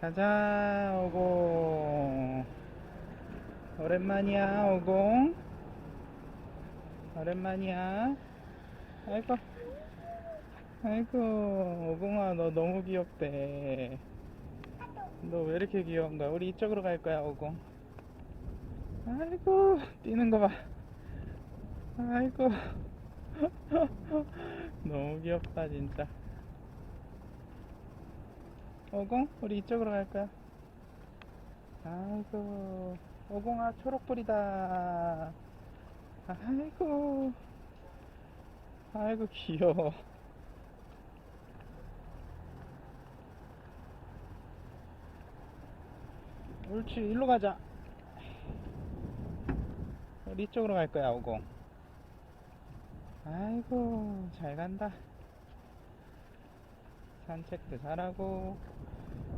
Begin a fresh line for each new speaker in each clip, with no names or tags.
가자, 오공. 오랜만이야, 오공. 오랜만이야. 아이고. 아이고, 오공아, 너 너무 귀엽대. 너 왜 이렇게 귀여운 거야? 우리 이쪽으로 갈 거야, 오공. 아이고, 뛰는 거 봐. 아이고. 너무 귀엽다, 진짜. 오공, 우리 이쪽으로 갈 거야. 아이고, 오공아, 초록불이다. 아이고, 아이고, 귀여워. 옳지, 일로 가자. 우리 이쪽으로 갈 거야, 오공. 아이고, 잘 간다. 산책도 잘하고,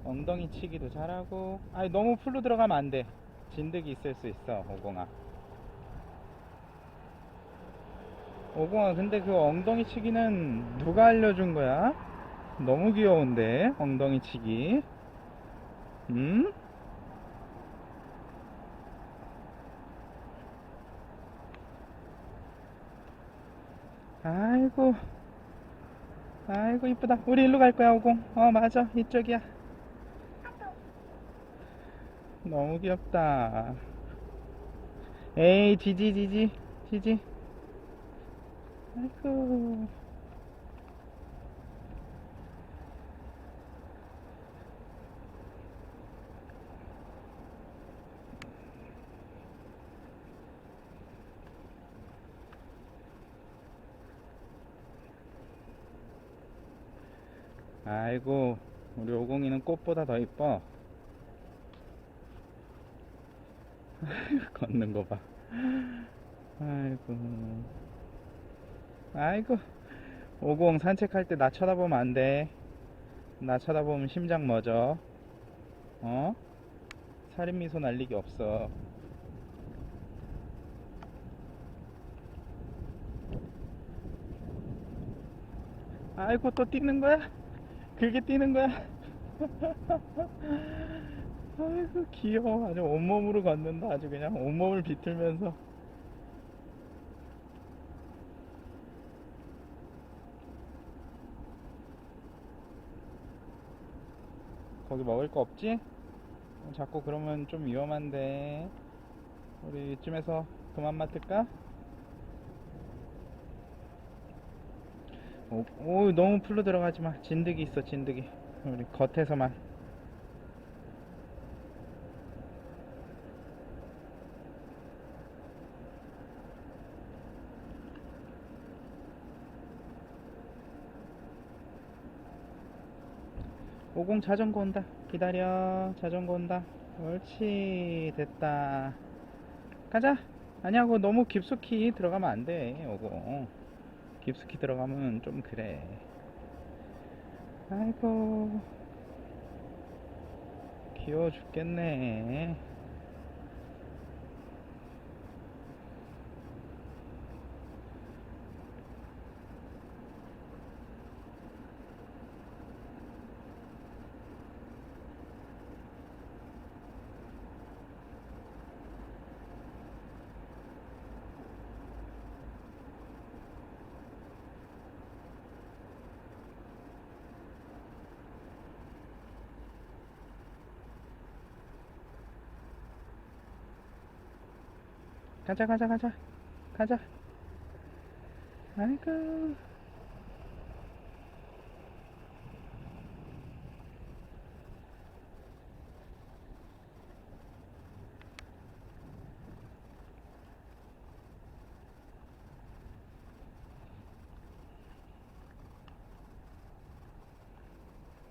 엉덩이 치기도 잘하고. 아니, 너무 풀로 들어가면 안 돼. 진드기 있을 수 있어, 오공아. 오공아, 근데 그 엉덩이 치기는 누가 알려준 거야? 너무 귀여운데, 엉덩이 치기. 음? 아이고, 아이고, 이쁘다. 우리 일로 갈 거야, 오공. 어, 맞아. 이쪽이야. 너무 귀엽다. 에이, 지지, 지지, 지지. 아이고. 아이고, 우리 오공이는 꽃보다 더 이뻐. 걷는 거 봐. 아이고. 아이고. 오공 산책할 때 나 쳐다보면 안 돼. 나 쳐다보면 심장 멎어. 어? 살인 미소 날리기 없어. 아이고 또 뛰는 거야? 그게 뛰는 거야? 아이고 귀여워 아주 온몸으로 걷는다 아주 그냥 온몸을 비틀면서 거기 먹을 거 없지? 어, 자꾸 그러면 좀 위험한데 우리 이쯤에서 그만 맡을까? 오, 오 너무 풀로 들어가지 마 진드기 있어 진드기 우리 겉에서만 오공 자전거 온다. 기다려. 자전거 온다. 옳지. 됐다. 가자. 아니야, 그거 너무 깊숙이 들어가면 안 돼. 오공. 깊숙이 들어가면 좀 그래. 아이고. 귀여워 죽겠네. 가자, 가자, 가자. 가자. 아이고.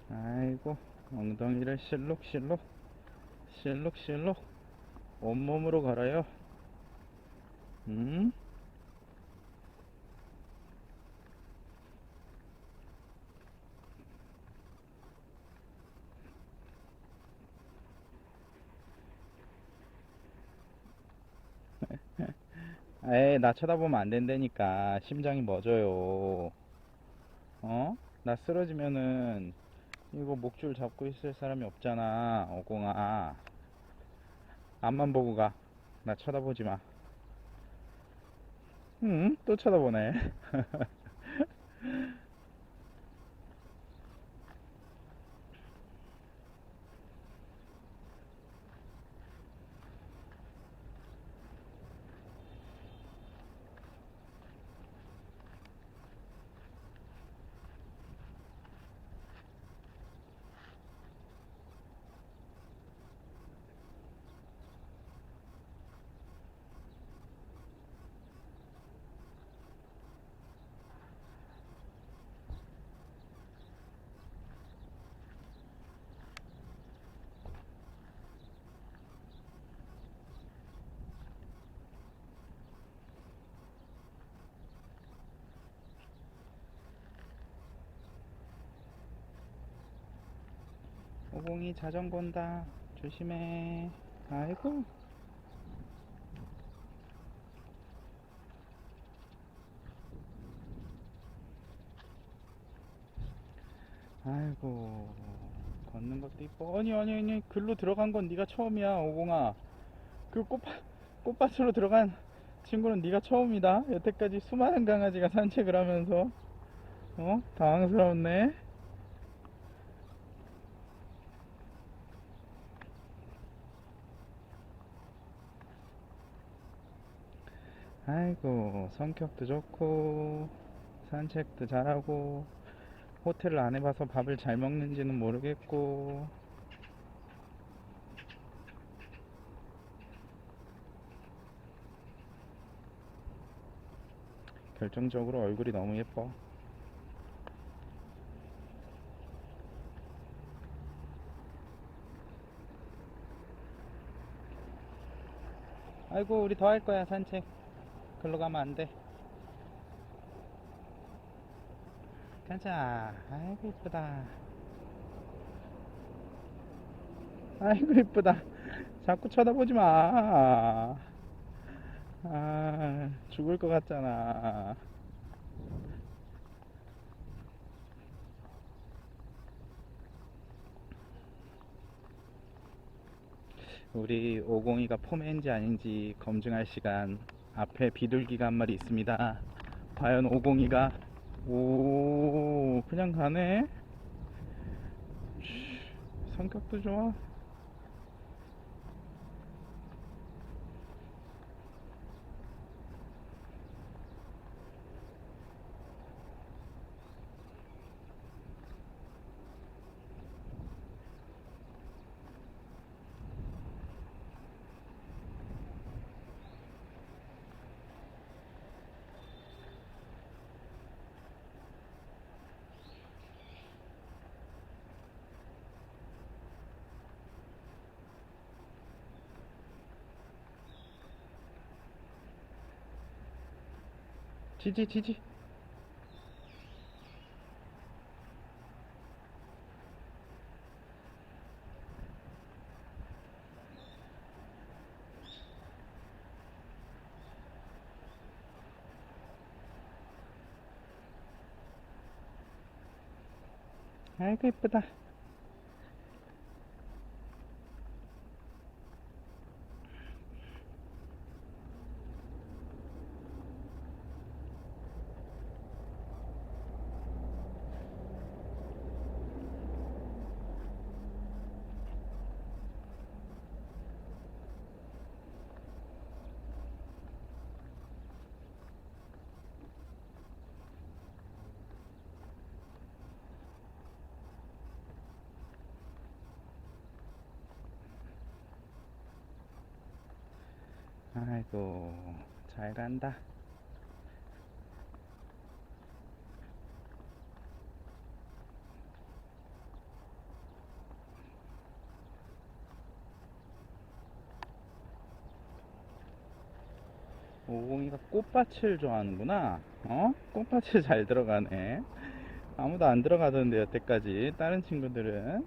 아이고, 엉덩이를 실룩실룩, 실룩실룩, 온몸으로 걸어요. 음? 에이, 나 쳐다보면 안 된다니까. 심장이 멎어요. 어? 나 쓰러지면은 이거 목줄 잡고 있을 사람이 없잖아, 오공아. 앞만 보고 가. 나 쳐다보지 마. 응, 또 쳐다보네. 오공이 자전거 온다. 조심해. 아이고. 아이고. 걷는 것도 이뻐. 아니, 아니, 아니. 글로 들어간 건 네가 처음이야, 오공아. 그 꽃밭, 꽃밭으로 들어간 친구는 네가 처음이다. 여태까지 수많은 강아지가 산책을 하면서. 어? 당황스럽네. 아이고, 성격도 좋고, 산책도 잘하고, 호텔을 안 해봐서 밥을 잘 먹는지는 모르겠고, 결정적으로 얼굴이 너무 예뻐. 아이고, 우리 더 할 거야, 산책. 글로 가면 안 돼. 가자. 아이고, 이쁘다. 아이고, 이쁘다. 자꾸 쳐다보지 마. 아, 죽을 것 같잖아. 우리 오공이가 포메인지 아닌지 검증할 시간. 앞에 비둘기가 한 마리 있습니다. 과연 오공이가 오 그냥 가네. 쉬, 성격도 좋아. 지지 지지. 아이고 이쁘다. 아이고 잘 간다. 오공이가 꽃밭을 좋아하는구나. 어? 꽃밭을 잘 들어가네. 아무도 안 들어가던데 여태까지 다른 친구들은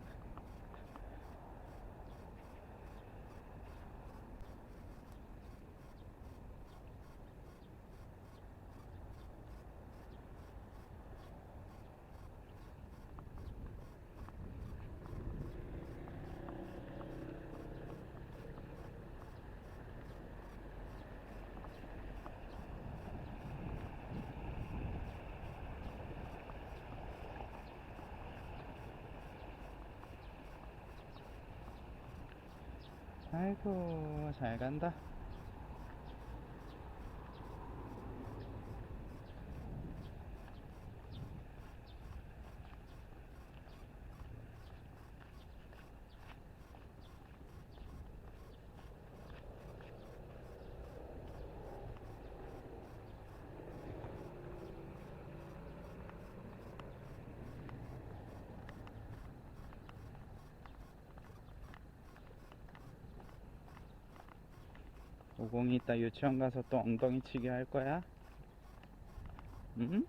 아이고 잘 오공이 이따 유치원 가서 또 엉덩이 치기 할 거야? 응?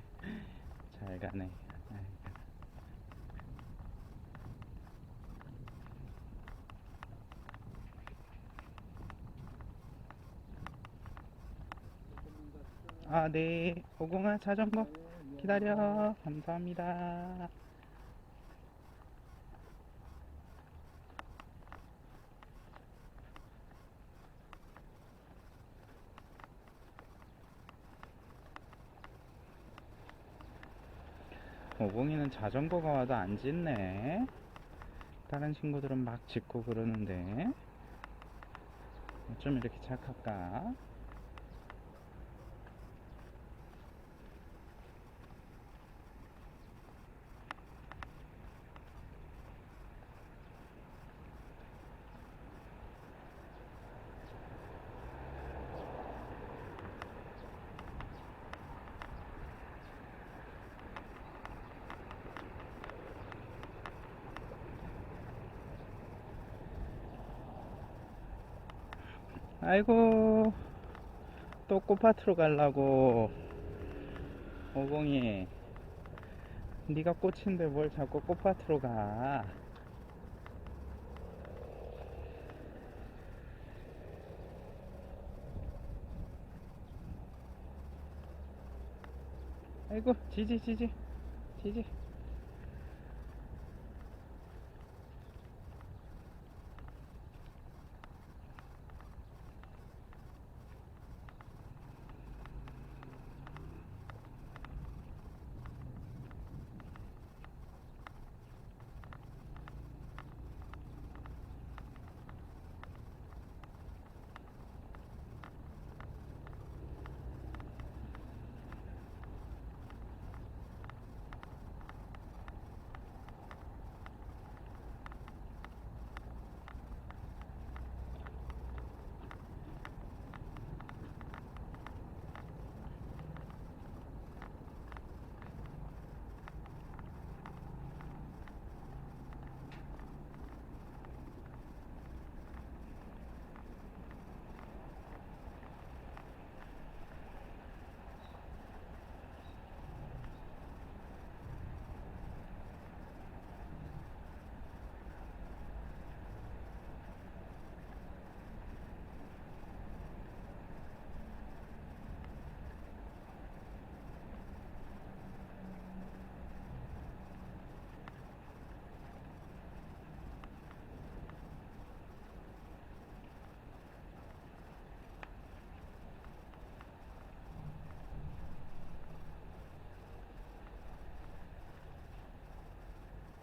잘 가네. 아, 네. 오공아 자전거 기다려. 감사합니다. 오공이는 자전거가 와도 안 짖네. 다른 친구들은 막 짖고 그러는데. 어쩜 이렇게 착할까? 아이고 또 꽃밭으로 가려고. 오공이 네가 꽃인데 뭘 자꾸 꽃밭으로 가? 아이고 지지 지지 지지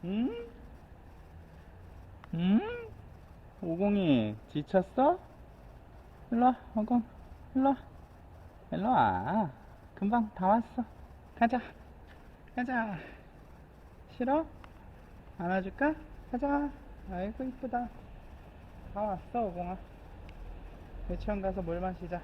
응? 응? 오공이 지쳤어? 일로와 오공 일로와 일로와 금방 다 왔어 가자 가자 싫어? 안아줄까? 가자 아이고 이쁘다 다 왔어 오공아 유치원 가서 물 마시자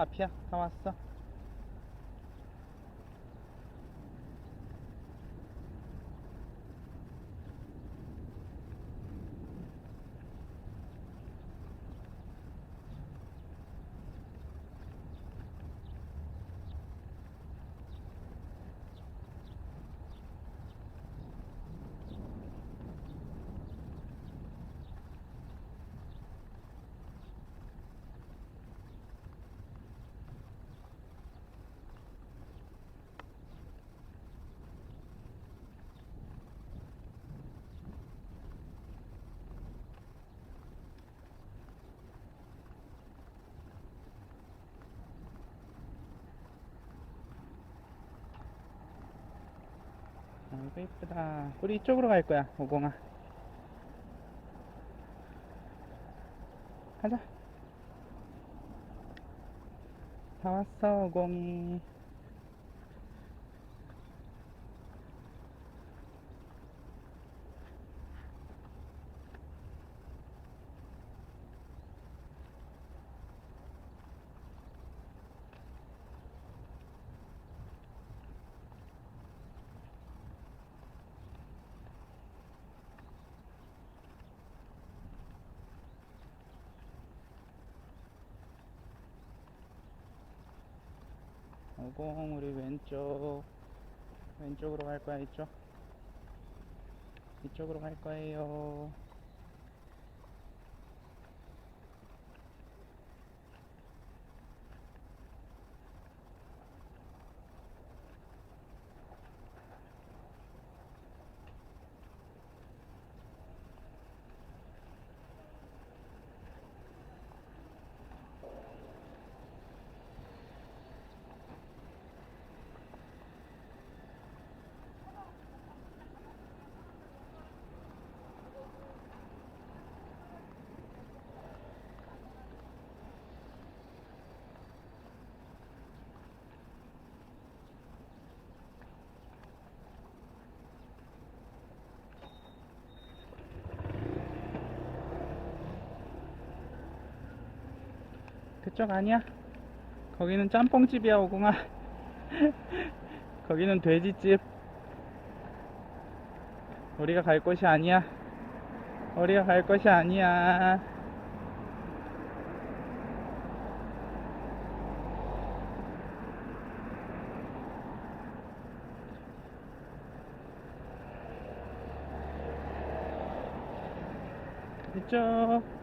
앞이야. 다 왔어 이고 이쁘다. 우리 이쪽으로 갈 거야 오공아. 가자. 다 왔어 오공이 오공 우리 왼쪽. 왼쪽으로 갈 거야 이쪽? 이쪽으로 갈 거예요 그쪽 아니야? 거기는 짬뽕집이야 오공아. 거기는 돼지집. 우리가 갈 곳이 아니야. 우리가 갈 곳이 아니야. 이쪽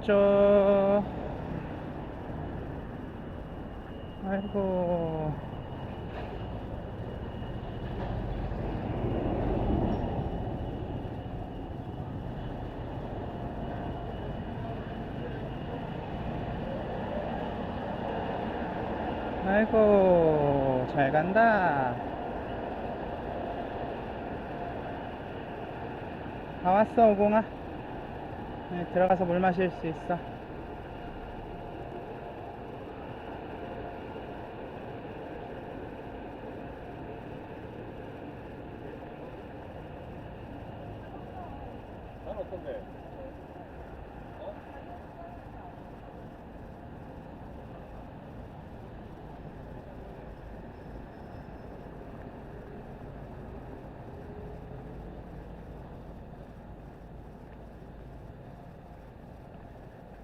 이쪽 아이고. 아이고 잘 간다. 다 왔어 오공아 네, 들어가서 물 마실 수 있어.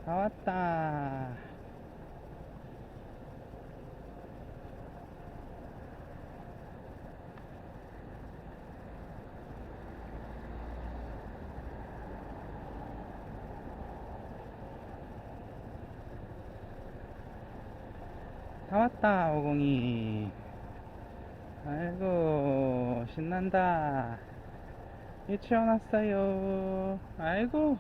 다 왔다. 다 왔다 오공이. 아이고 신난다. 유치원 왔어요. 아이고.